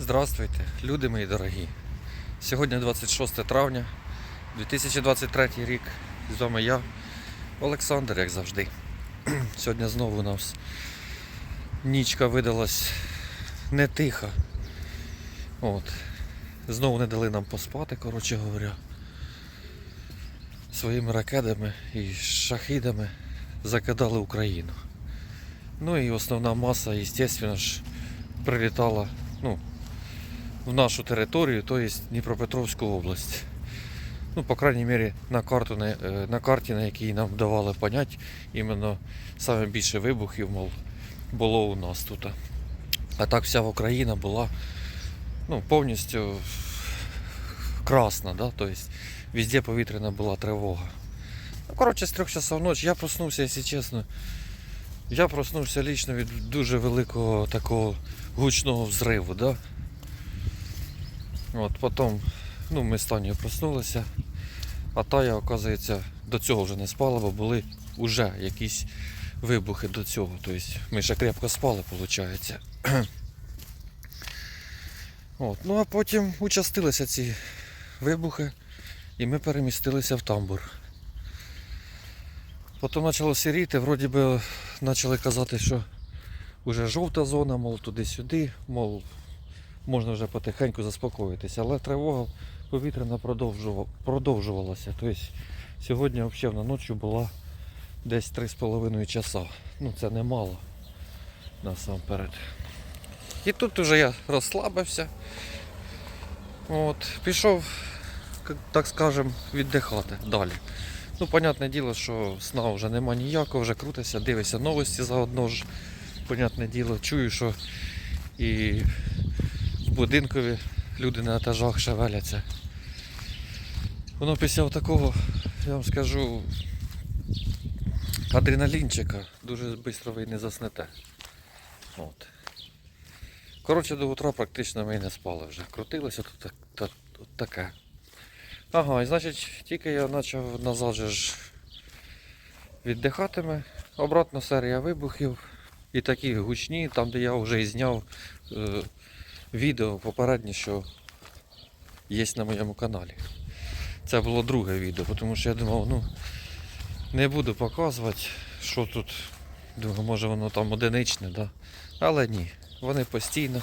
Здравствуйте, люди мої дорогі. Сьогодні 26 травня 2023 рік. З вами я, Олександр, як завжди. Сьогодні знову у нас нічка видалась не тиха. От. Знову не дали нам поспати, коротше говоря. Своїми ракетами і шахідами закидали Україну. Ну і основна маса, звісно ж, прилітала ну, в нашу територію, тобто Дніпропетровську область. Ну, по крайній мірі, на, карту, на, е, на карті, на якій нам давали понять, іменно саме більше вибухів, мов, було у нас тут. А так вся Україна була ну, повністю красна, да? тобто везде повітряна була тривога. Ну, коротше, з трьох часов ночі я проснувся, якщо чесно. Я проснувся лічно від дуже великого такого гучного взриву, да? От потім, ну, ми з Танею проснулися, а Тая, оказується, до цього вже не спала, бо були вже якісь вибухи до цього. Тобто ми ще крепко спали, виходить. От. Ну а потім участилися ці вибухи і ми перемістилися в тамбур. Потім почало сіріти, вроді би почали казати, що вже жовта зона, мов туди-сюди, мов можна вже потихеньку заспокоїтися. Але тривога повітряна продовжувалася. Тобто сьогодні взагалі ночі була десь 3,5 часа. Ну це немало насамперед. І тут вже я розслабився. От, пішов, так скажем, віддихати далі. Ну, понятне діло, що сна вже нема ніякого, вже крутися, дивишся новості заодно ж. Понятне діло, чую, що і будинкові люди на етажах шевеляться. Воно після такого, я вам скажу, адреналінчика дуже швидко ви не заснете. От. Коротше, до утра практично ми не спали вже. Крутилося тут так, та- тут таке. Ага, і значить, тільки я почав назад же ж віддихатиме. Обратно серія вибухів. І такі гучні, там де я вже і зняв е, відео попереднє, що є на моєму каналі. Це було друге відео, тому що я думав, ну не буду показувати, що тут. Думаю, може воно там одиничне, да? але ні. Вони постійно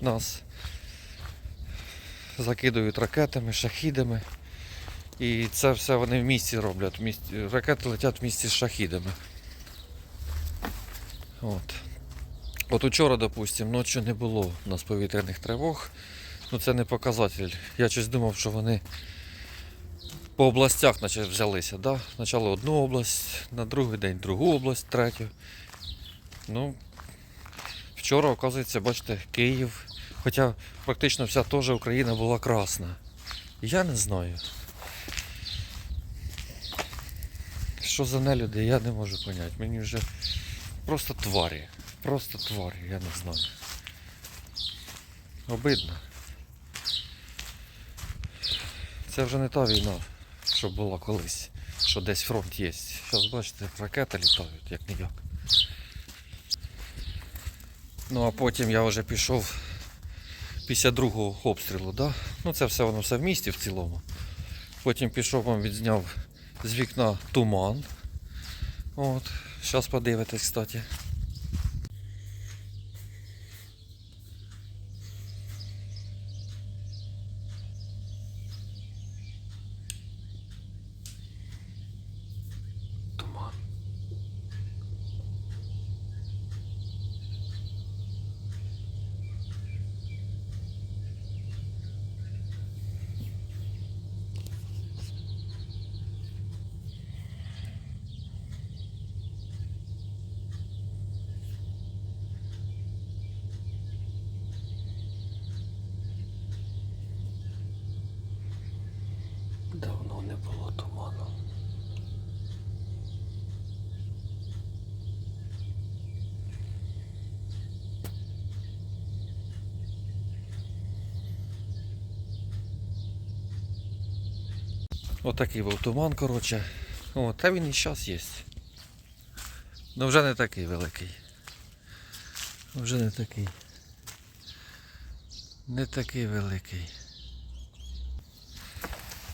нас закидують ракетами, шахідами. І це все вони в місті роблять. Ракети летять в місті з шахідами. От. От учора, допустим, ночі не було у нас повітряних тривог. Ну це не показатель. Я щось думав, що вони по областях наче взялися. Да? Спочатку одну область, на другий день другу область, третю. Ну, вчора, оказується, бачите, Київ. Хоча практично вся теж Україна була красна. Я не знаю. Що за нелюди, я не можу поняти. Мені вже просто тварі. Просто тварі, я не знаю. Обидно. Це вже не та війна, що була колись, що десь фронт є. Зараз бачите, ракети літають, як ніяк. Ну а потім я вже пішов після другого обстрілу, да? Ну це все воно все в місті в цілому. Потім пішов вам відзняв з вікна туман. От, зараз подивитесь, кстати. Туман. Давно не було туману. Отакий був туман, коротше. О, та він і зараз є. Ну вже не такий великий. Вже не такий. Не такий великий.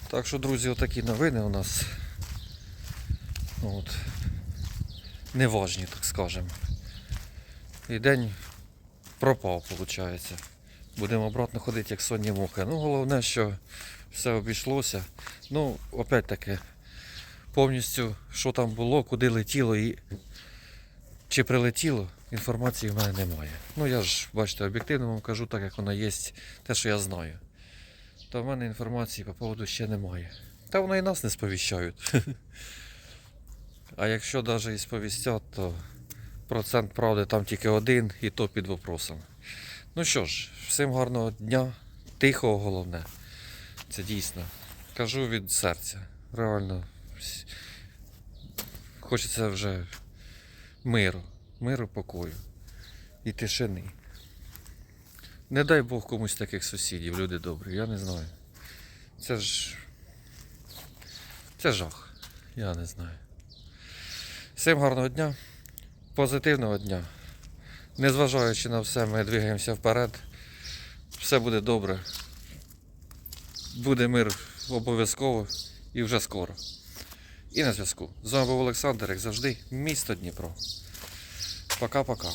Так що, друзі, отакі новини у нас. От. Неважні, так скажемо. І день пропав, виходить. Будемо обратно ходити, як сонні мухи. Ну, головне, що все обійшлося. Ну, опять таки, повністю, що там було, куди летіло і чи прилетіло, інформації в мене немає. Ну, я ж, бачите, об'єктивно вам кажу так, як вона є, те, що я знаю. Та в мене інформації по поводу ще немає. Та воно і нас не сповіщають. А якщо навіть і сповістять, то процент правди там тільки один, і то під вопросом. Ну що ж, всім гарного дня, тихого головне. Це дійсно. Кажу від серця. Реально. Хочеться вже миру, миру, покою і тишини. Не дай Бог комусь таких сусідів, люди добрі, я не знаю. Це ж. Це жах. Я не знаю. Всім гарного дня, позитивного дня. Незважаючи на все, ми двигаємося вперед. Все буде добре. Буде мир обов'язково і вже скоро. І на зв'язку. З вами був Олександр, як завжди, місто Дніпро. Пока-пока.